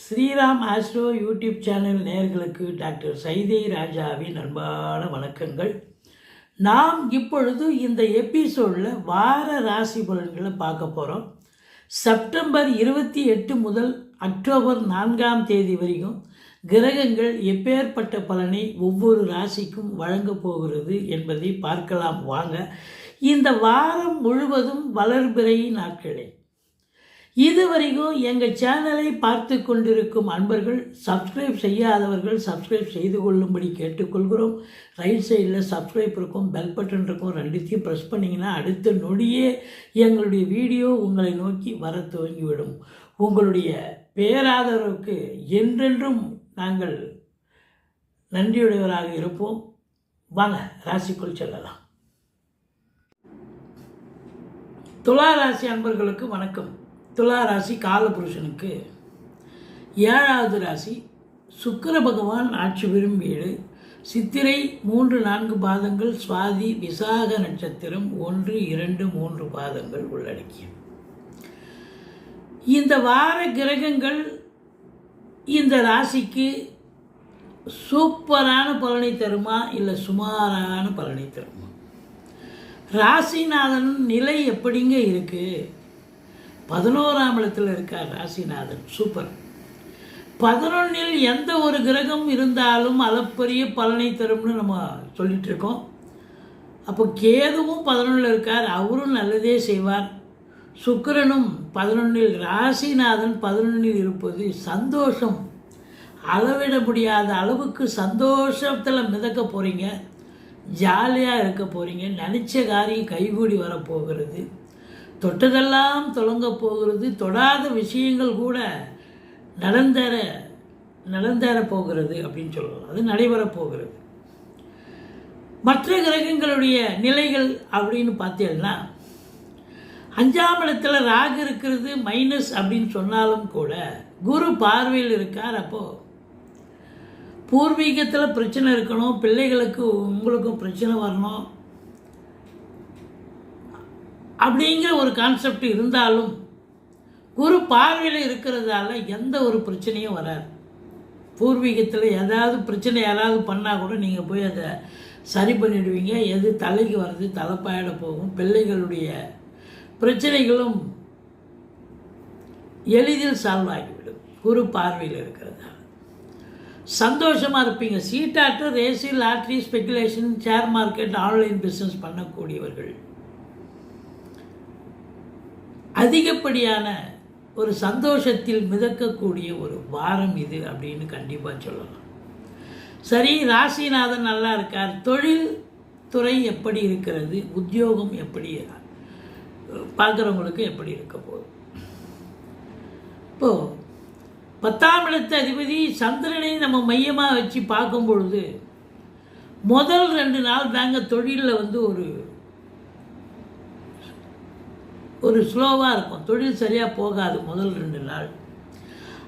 Sriram astro YouTube channel நேர்களுக்கு doctor Saidai ராஜாவின் அன்பான வணக்கங்கள். நாம் இப்பொழுது இந்த எபிசோடில் வார ராசி பலன்களை பார்க்க போகிறோம் செப்டம்பர் இருபத்தி எட்டு முதல் அக்டோபர் நான்காம் தேதி வரைக்கும் கிரகங்கள் எப்பேற்பட்ட பலனை ஒவ்வொரு ராசிக்கும் வழங்கப் போகிறது என்பதை பார்க்கலாம். வாங்க இந்த வாரம் முழுவதும் வளர்பிறை நாட்களே. இதுவரைக்கும் எங்கள் சேனலை பார்த்து கொண்டிருக்கும் அன்பர்கள் சப்ஸ்கிரைப் செய்யாதவர்கள் சப்ஸ்கிரைப் செய்து கொள்ளும்படி கேட்டுக்கொள்கிறோம். ரைட் சைடில் சப்ஸ்கிரைப் இருக்கும் பெல் பட்டன் இருக்கும் ரெண்டுத்தையும் ப்ரெஸ் பண்ணிங்கன்னா அடுத்த நொடியே எங்களுடைய வீடியோ உங்களை நோக்கி வர துவங்கிவிடும். உங்களுடைய பேராதரவுக்கு என்றென்றும் நாங்கள் நன்றியுடையவராக இருப்போம். வாங்க ராசிக்குள் செல்லலாம். துலா ராசி அன்பர்களுக்கு வணக்கம். துலா ராசி காலபுருஷனுக்கு ஏழாவது ராசி சுக்கர பகவான் ஆட்சி பெறும் வீடு சித்திரை மூன்று நான்கு பாதங்கள் சுவாதி விசாக நட்சத்திரம் ஒன்று இரண்டு மூன்று பாதங்கள் உள்ளடக்கிய இந்த வார கிரகங்கள் இந்த ராசிக்கு சூப்பரான பலனை தருமா இல்லை சுமாரான பலனை தருமா? ராசிநாதன் நிலை எப்படிங்க இருக்குது பதினோராம் இடத்தில் இருக்கார் ராசிநாதன். சூப்பர். பதினொன்னில் எந்த ஒரு கிரகம் இருந்தாலும் அளப்பரிய பலனை தரும்னு நம்ம சொல்லிட்டு இருக்கோம். அப்போ கேதுவும் பதினொன்றில் இருக்கார் அவரும் நல்லதே செய்வார். சுக்கிரனும் பதினொன்றில் ராசிநாதன் பதினொன்றில் இருப்பது சந்தோஷம். அளவிட முடியாத அளவுக்கு சந்தோஷத்தில் மிதக்க போகிறீங்க ஜாலியாக இருக்க போகிறீங்க நினச்ச காரியம் கைகூடி வரப்போகிறது. தொட்டதெல்லாம் தொடங்க போகிறது தொடாத விஷயங்கள் கூட நடந்தேற நடந்தேற போகிறது அப்படின்னு சொல்லலாம். அது நடைபெறப் போகிறது. மற்ற கிரகங்களுடைய நிலைகள் அப்படின்னு பார்த்தீங்கன்னா அஞ்சாம் இடத்துல ராகு இருக்கிறது மைனஸ் அப்படின்னு சொன்னாலும் கூட குரு பார்வையில் இருக்கார் அப்போது பூர்வீகத்தில் பிரச்சனை இருக்கணும் பிள்ளைகளுக்கு உங்களுக்கும் பிரச்சனை வரணும். அப்படிங்கிற ஒரு கான்செப்ட் இருந்தாலும் குரு பார்வையில் இருக்கிறதால எந்த ஒரு பிரச்சனையும் வராது. பூர்வீகத்தில் ஏதாவது பிரச்சனை யாராவது பண்ணால் கூட நீங்கள் போய் அதை சரி பண்ணிடுவீங்க. எது தலைக்கு வர்றது தலைப்பாயிட போகும். பிள்ளைகளுடைய பிரச்சனைகளும் எளிதில் சால்வ் ஆகிவிடும். குரு பார்வையில் இருக்கிறதால. சந்தோஷமாக இருப்பீங்க. சீட்டாட்டு race lottery speculation share market online business பண்ணக்கூடியவர்கள். அதிகப்படியான ஒரு சந்தோஷத்தில் மிதக்கக்கூடிய ஒரு வாரம் இது அப்படின்னு கண்டிப்பாக சொல்லலாம். சரி ராசிநாதன் நல்லா இருக்கார். தொழில் துறை எப்படி இருக்கிறது? உத்தியோகம் எப்படி பார்க்குறவங்களுக்கு எப்படி இருக்க போகுது? இப்போது பத்தாம் இடத்து அதிபதி சந்திரனை நம்ம மையமாக வச்சு பார்க்கும் பொழுது முதல் ரெண்டு நாள் தாங்க தொழிலில் வந்து ஒரு ஒரு ஸ்லோவாக இருக்கும். தொழில் சரியாக போகாது முதல் ரெண்டு நாள்.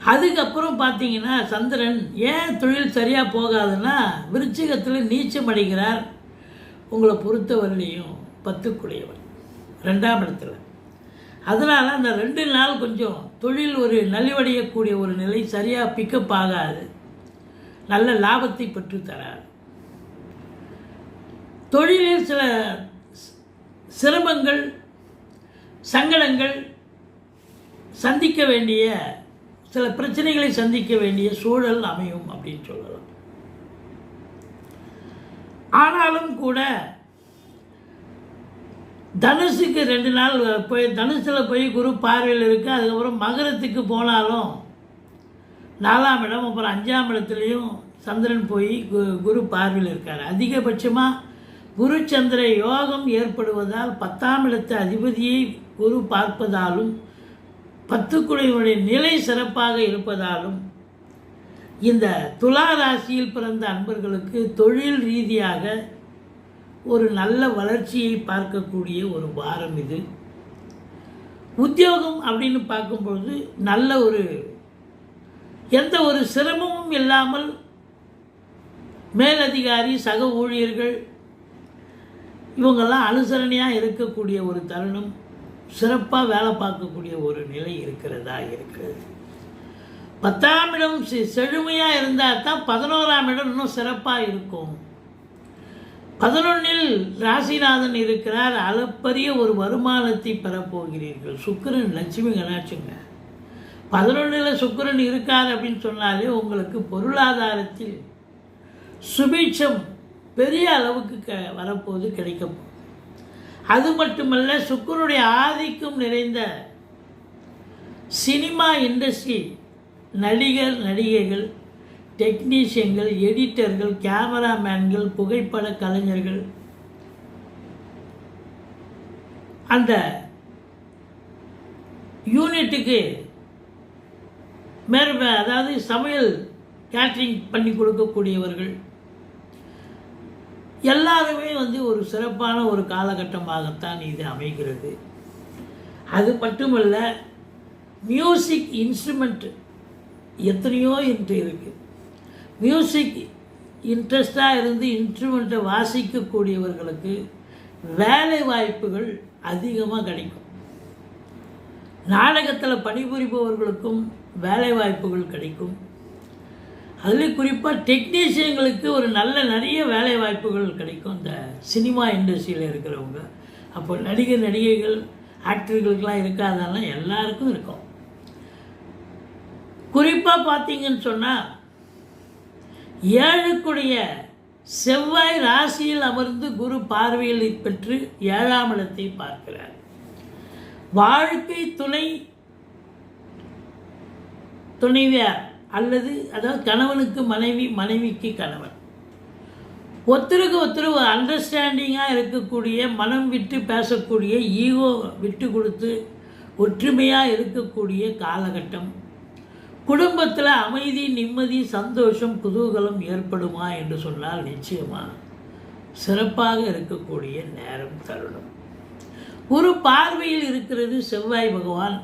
அதுக்கப்புறம் பார்த்தீங்கன்னா சந்திரன் ஏன் தொழில் சரியாக போகாதுன்னா விருச்சிகத்தில் நீச்சம் அடைகிறார் உங்களை பொறுத்தவரையிலையும் பத்துக்குடையவர் ரெண்டாம் இடத்துல. அதனால் அந்த ரெண்டு நாள் கொஞ்சம் தொழில் ஒரு நலிவடையக்கூடிய ஒரு நிலை சரியாக பிக்கப் ஆகாது. நல்ல லாபத்தை பெற்று தரார் தொழிலில் சில சிரமங்கள் சங்கடங்கள் சந்திக்க வேண்டிய சில பிரச்சனைகளை சந்திக்க வேண்டிய சூழல் அமையும் அப்படின்னு சொல்லலாம். ஆனாலும் கூட தனுசுக்கு ரெண்டு நாள் போய் தனுசில் போய் குரு பார்வையில் இருக்குது அதுக்கப்புறம் மகரத்துக்கு போனாலும் நாலாம் இடம் அப்புறம் அஞ்சாம் இடத்துலையும் சந்திரன் போய் கு குரு பார்வையில் இருக்கார். அதிகபட்சமாக குரு சந்திர யோகம் ஏற்படுவதால் பத்தாம் இடத்து அதிபதியை குரு பார்ப்பதாலும் பத்துக்குடையுடைய நிலை சிறப்பாக இருப்பதாலும் இந்த துலா ராசியில் பிறந்த அன்பர்களுக்கு தொழில் ரீதியாக ஒரு நல்ல வளர்ச்சியை பார்க்கக்கூடிய ஒரு வாரம் இது. உத்தியோகம் அப்படின்னு பார்க்கும்பொழுது நல்ல ஒரு எந்த ஒரு சிரமமும் இல்லாமல் மேலதிகாரி சக ஊழியர்கள் இவங்கெல்லாம் அனுசரணையாக இருக்கக்கூடிய ஒரு தருணம். சிறப்பாக வேலை பார்க்கக்கூடிய ஒரு நிலை இருக்கிறதா இருக்கிறது பத்தாம் இடம் செ- செழுமையாக இருந்தால் தான் பதினோராம் இடம் இன்னும் சிறப்பாக இருக்கும். பதினொன்னில் ராசிநாதன் இருக்கிறார். அளப்பரிய ஒரு வருமானத்தை பெறப்போகிறீர்கள் சுக்கரன் லட்சுமி கணாட்சிங்க பதினொன்றில் சுக்கிரன் இருக்கார் அப்படின்னு சொன்னாலே உங்களுக்கு பொருளாதாரத்தில் சுபீட்சம் பெரிய அளவுக்கு க வரப்போது கிடைக்க அது மட்டுமல்ல சுக்கிரனுடைய ஆதிக்கம் நிறைந்த சினிமா இண்டஸ்ட்ரி நடிகர் நடிகைகள் டெக்னீஷியன்கள் எடிட்டர்கள் கேமராமேன்கள் புகைப்பட கலைஞர்கள் அந்த யூனிட்டுக்கு மேற்ப அதாவது சமையல் கேட்ரிங் பண்ணி கொடுக்கக்கூடியவர்கள் எல்லாருமே வந்து ஒரு சிறப்பான ஒரு காலகட்டமாகத்தான் இது அமைகிறது. அது மட்டுமல்ல மியூசிக் இன்ஸ்ட்ருமெண்ட் எத்தனையோ இன்று இருக்குது மியூசிக் இன்ட்ரெஸ்டாக இருந்து இன்ஸ்ட்ருமெண்ட்டை வாசிக்கக்கூடியவர்களுக்கு வேலை வாய்ப்புகள் அதிகமாக கிடைக்கும். நாடகத்தில் பணிபுரிபவர்களுக்கும் வேலை வாய்ப்புகள் கிடைக்கும். அதுலேயும் குறிப்பாக டெக்னீஷியன்களுக்கு ஒரு நல்ல நிறைய வேலை வாய்ப்புகள் கிடைக்கும். இந்த சினிமா இண்டஸ்ட்ரியில் இருக்கிறவங்க. அப்போ நடிகர் நடிகைகள் ஆக்டர்களுக்கெலாம் இருக்காதெல்லாம் எல்லாருக்கும் இருக்கும். குறிப்பாக பார்த்தீங்கன்னு சொன்னால் ஏழுக்குடைய செவ்வாய் ராசியில் அமர்ந்து குரு பார்வையில் பெற்று ஏழாம் இடத்தை பார்க்கிறார். வாழ்க்கை துணை துணைவியார். அல்லது அதாவது கணவனுக்கு மனைவி மனைவிக்கு கணவன். ஒருத்தருக்கு ஒருத்தர் அண்டர்ஸ்டாண்டிங்காக இருக்கக்கூடிய மனம் விட்டு பேசக்கூடிய ஈகோ விட்டு கொடுத்து ஒற்றுமையாக இருக்கக்கூடிய காலகட்டம். குடும்பத்தில் அமைதி நிம்மதி சந்தோஷம் குதூகலம் ஏற்படுமா என்று சொன்னால் நிச்சயமாக சிறப்பாக இருக்கக்கூடிய நேரம் தருணம். ஒரு பார்வையில் இருக்கிறது செவ்வாய் பகவான்.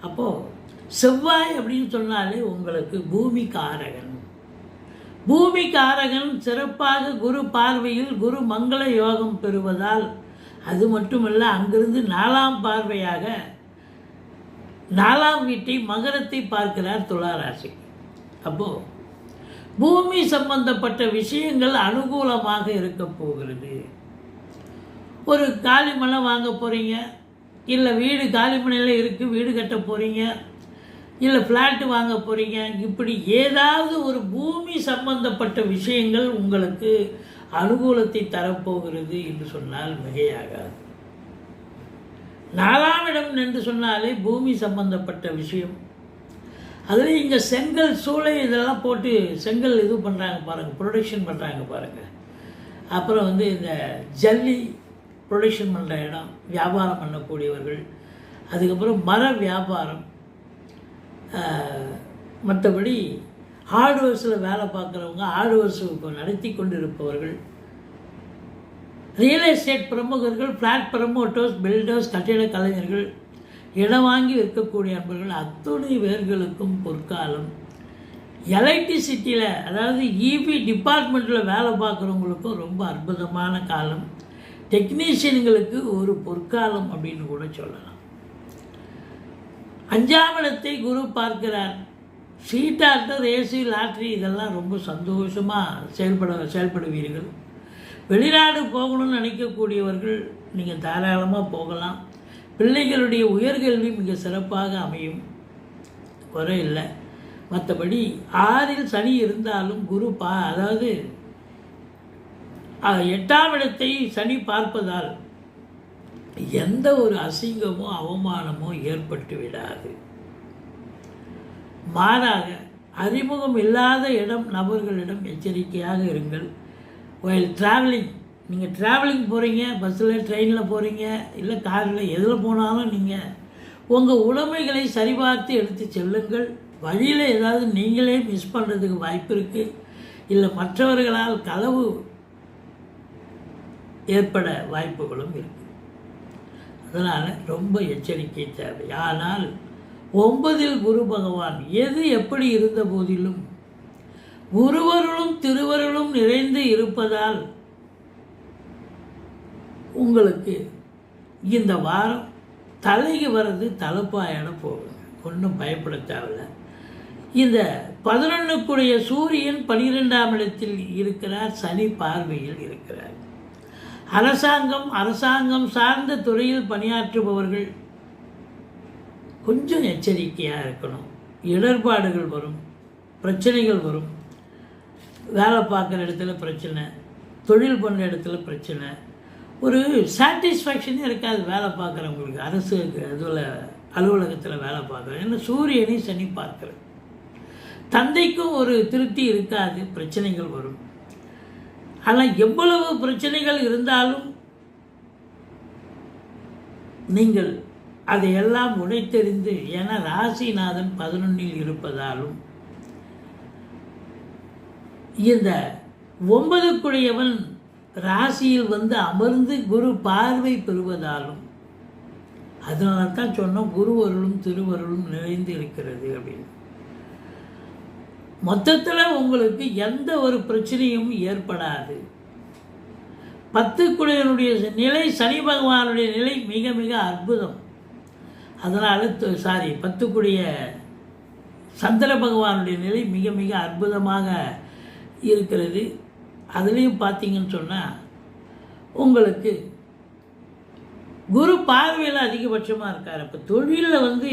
அப்போது செவ்வாய் அப்படின்னு சொன்னாலே உங்களுக்கு பூமி காரகன் பூமி காரகன் சிறப்பாக குரு பார்வையில் குரு மங்கள யோகம் பெறுவதால் அது மட்டுமல்ல அங்கிருந்து நாலாம் பார்வையாக நாலாம் வீட்டை மகரத்தை பார்க்கிறார் துளாராசி. அப்போது பூமி சம்பந்தப்பட்ட விஷயங்கள் அனுகூலமாக இருக்க போகிறது. ஒரு காலிமலை வாங்க போகிறீங்க இல்லை வீடு காலிமனையில் இருக்குது வீடு கட்ட போகிறீங்க இல்லை ஃப்ளாட்டு வாங்க போகிறீங்க இப்படி ஏதாவது ஒரு பூமி சம்பந்தப்பட்ட விஷயங்கள் உங்களுக்கு அனுகூலத்தை தரப்போகிறது என்று சொன்னால் மிகையாகாது. நாலாம் இடம் என்று சொன்னாலே பூமி சம்பந்தப்பட்ட விஷயம். அதில் இங்கே செங்கல் சூளை இதெல்லாம் போட்டு செங்கல் இது பண்ணுறாங்க பாருங்கள் ப்ரொடக்ஷன் பண்ணுறாங்க பாருங்கள் அப்புறம் வந்து இந்த ஜல்லி ப்ரொடக்ஷன் பண்ணுற இடம் வியாபாரம் பண்ணக்கூடியவர்கள். அதுக்கப்புறம் மர வியாபாரம். மற்றபடி ஹார்ட்வேர்ஸில் வேலை பார்க்குறவங்க ஹார்ட்வேர்ஸ் இப்போ நடத்தி கொண்டிருப்பவர்கள். ரியல் எஸ்டேட் பிரமுகர்கள் ஃப்ளாட் ப்ரமோட்டர்ஸ் பில்டர்ஸ் கட்டிட கலைஞர்கள் இடம் வாங்கி விற்கக்கூடிய அன்பர்கள் அத்துணை வேர்களுக்கும் பொற்காலம். எலக்ட்ரிசிட்டியில் அதாவது இபி டிபார்ட்மெண்ட்டில் வேலை பார்க்குறவங்களுக்கும் ரொம்ப அற்புதமான காலம். டெக்னீஷியன்களுக்கு ஒரு பொற்காலம் அப்படின்னு கூட சொல்லலாம். அஞ்சாம் இடத்தை குரு பார்க்கிறார். சீட்டாட்டு ரேசி லாட்ரி இதெல்லாம் ரொம்ப சந்தோஷமாக செயல்பட செயல்படுவீர்கள். வெளிநாடு போகணும்னு நினைக்கக்கூடியவர்கள் நீங்கள் தாராளமாக போகலாம். பிள்ளைகளுடைய உயர்கல்வி மிக சிறப்பாக அமையும். குறை இல்லை. மற்றபடி ஆறில் சனி இருந்தாலும் குரு பா அதாவது எட்டாம் இடத்தை சனி பார்ப்பதால் எந்த ஒரு அசிங்கமோ அவமானமோ ஏற்பட்டு விடாது. மாறாக அறிமுகம் இல்லாத இடம் நபர்களிடம் எச்சரிக்கையாக இருங்கள். ஒயில் ட்ராவலிங் நீங்கள் ட்ராவலிங் போகிறீங்க பஸ்ஸில் ட்ரெயினில் போகிறீங்க இல்லை காரில் எதில் போனாலும் நீங்கள் உங்கள் உடைமைகளை சரிபார்த்து எடுத்து செல்லுங்கள். வழியில் ஏதாவது நீங்களே மிஸ் பண்ணுறதுக்கு வாய்ப்பு இருக்குது இல்லை மற்றவர்களால் களவு ஏற்பட வாய்ப்புகளும் இருக்குது அதனால் ரொம்ப எச்சரிக்கை தேவை. ஆனால் ஒன்பதில் குரு பகவான் எது எப்படி இருந்த போதிலும் குருவருளும் திருவருளும் நிறைந்து இருப்பதால் உங்களுக்கு இந்த வாரம் தலைக்கு வர்றது தலைப்பாயான போகுங்க. ஒன்றும் பயப்பட தேவையில்லை. இந்த பதினொன்றுக்குடைய சூரியன் பனிரெண்டாம் இடத்தில் இருக்கிறார் சனி பார்வையில் இருக்கிறார். அரசாங்கம் அரசாங்கம் சார்ந்த துறையில் பணியாற்றுபவர்கள் கொஞ்சம் எச்சரிக்கையாக இருக்கணும். இடர்பாடுகள் வரும் பிரச்சனைகள் வரும். வேலை பார்க்குற இடத்துல பிரச்சனை தொழில் பண்ணுற இடத்துல பிரச்சனை. ஒரு சாட்டிஸ்ஃபேக்ஷனே இருக்காது வேலை பார்க்குறவங்களுக்கு. அரசு இதில் அலுவலகத்தில் வேலை பார்க்குறோம் ஏன்னா சூரியனை சனி பார்க்குறேன் தந்தைக்கும் ஒரு திருப்தி இருக்காது பிரச்சனைகள் வரும். ஆனால் எவ்வளவு பிரச்சனைகள் இருந்தாலும் நீங்கள் அதையெல்லாம் உடைத்தெறிந்து ஏன்னா ராசிநாதன் பதினொன்னில் இருப்பதாலும் இந்த ஒன்பதுக்குடையவன் ராசியில் வந்து அமர்ந்து குரு பார்வை பெறுவதாலும் அதனால தான் சொன்னோம் குருவருளும் திருவருளும் நிறைந்து இருக்கிறது அப்படின்னு. மொத்தத்தில் உங்களுக்கு எந்த ஒரு பிரச்சனையும் ஏற்படாது. பத்துக்குடையனுடைய நிலை சனி பகவானுடைய நிலை மிக மிக அற்புதம். அதனால் சாரி பத்துக்குடைய சந்திர பகவானுடைய நிலை மிக மிக அற்புதமாக இருக்கிறது. அதுலேயும் பார்த்தீங்கன்னு சொன்னால் உங்களுக்கு குரு பார்வையில் அதிகபட்சமாக இருக்கார். இப்போ தொழிலில் வந்து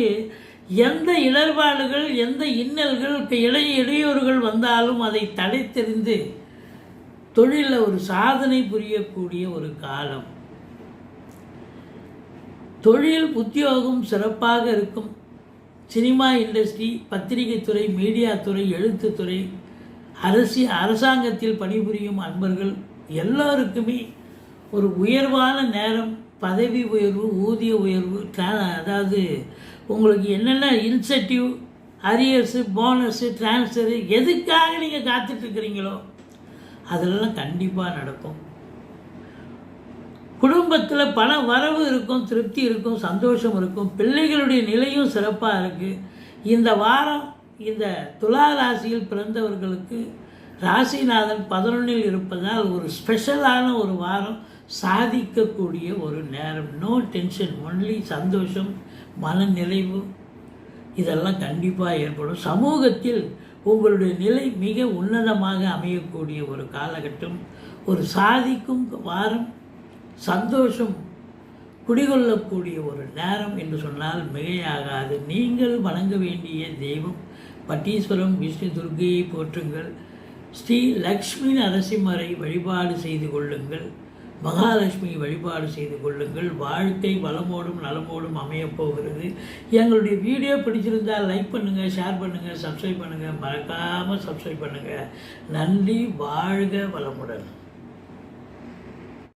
எந்த இடர்பாடுகள் எந்த இன்னல்கள் இப்போ இளைய இடையூறுகள் வந்தாலும் அதை தடை தெரிந்து தொழிலில் ஒரு சாதனை புரியக்கூடிய ஒரு காலம். தொழில் உத்தியோகம் சிறப்பாக இருக்கும். சினிமா இண்டஸ்ட்ரி பத்திரிகை துறை மீடியா துறை எழுத்துத்துறை அரசி அரசாங்கத்தில் பணிபுரியும் அன்பர்கள் எல்லோருக்குமே ஒரு உயர்வான நேரம் பதவி உயர்வு ஊதிய உயர்வு அதாவது உங்களுக்கு என்னென்ன இன்சென்டிவ் அரியர்ஸு போனஸு ட்ரான்ஸ்ஃபரு எதுக்காக நீங்கள் காத்துட்ருக்குறீங்களோ அதெல்லாம் கண்டிப்பாக நடக்கும். குடும்பத்தில் பண வரவு இருக்கும் திருப்தி இருக்கும் சந்தோஷம் இருக்கும் பிள்ளைகளுடைய நிலையும் சிறப்பாக இருக்குது இந்த வாரம் இந்த துலா ராசியில் பிறந்தவர்களுக்கு ராசிநாதன் பதினொன்றில் இருப்பதால் ஒரு ஸ்பெஷலான ஒரு வாரம் சாதிக்கக்கூடிய ஒரு நேரம். நோ டென்ஷன் ஒன்லி சந்தோஷம் மனநிறைவு. இதெல்லாம் கண்டிப்பாக ஏற்படும். சமூகத்தில் உங்களுடைய நிலை மிக உன்னதமாக அமையக்கூடிய ஒரு காலகட்டம். ஒரு சாதிக்கும் வாரம் சந்தோஷம் குடிகொள்ளக்கூடிய ஒரு நேரம் என்று சொன்னால் மிகையாகாது. நீங்கள் வணங்க வேண்டிய தெய்வம் பட்டீஸ்வரம் விஷ்ணு துர்கையை போற்றுங்கள். ஸ்ரீ லக்ஷ்மி நரசிம்மரை வழிபாடு செய்து கொள்ளுங்கள். மகாலட்சுமியை வழிபாடு செய்து கொள்ளுங்கள். வாழ்க்கை வளமோடும் நலமோடும் அமையப் போகிறது. எங்களுடைய வீடியோ பிடிச்சிருந்தால் லைக் பண்ணுங்கள் ஷேர் பண்ணுங்கள் சப்ஸ்கிரைப் பண்ணுங்கள் மறக்காமல் சப்ஸ்கிரைப் பண்ணுங்கள் நன்றி வாழ்க வளமுடன்.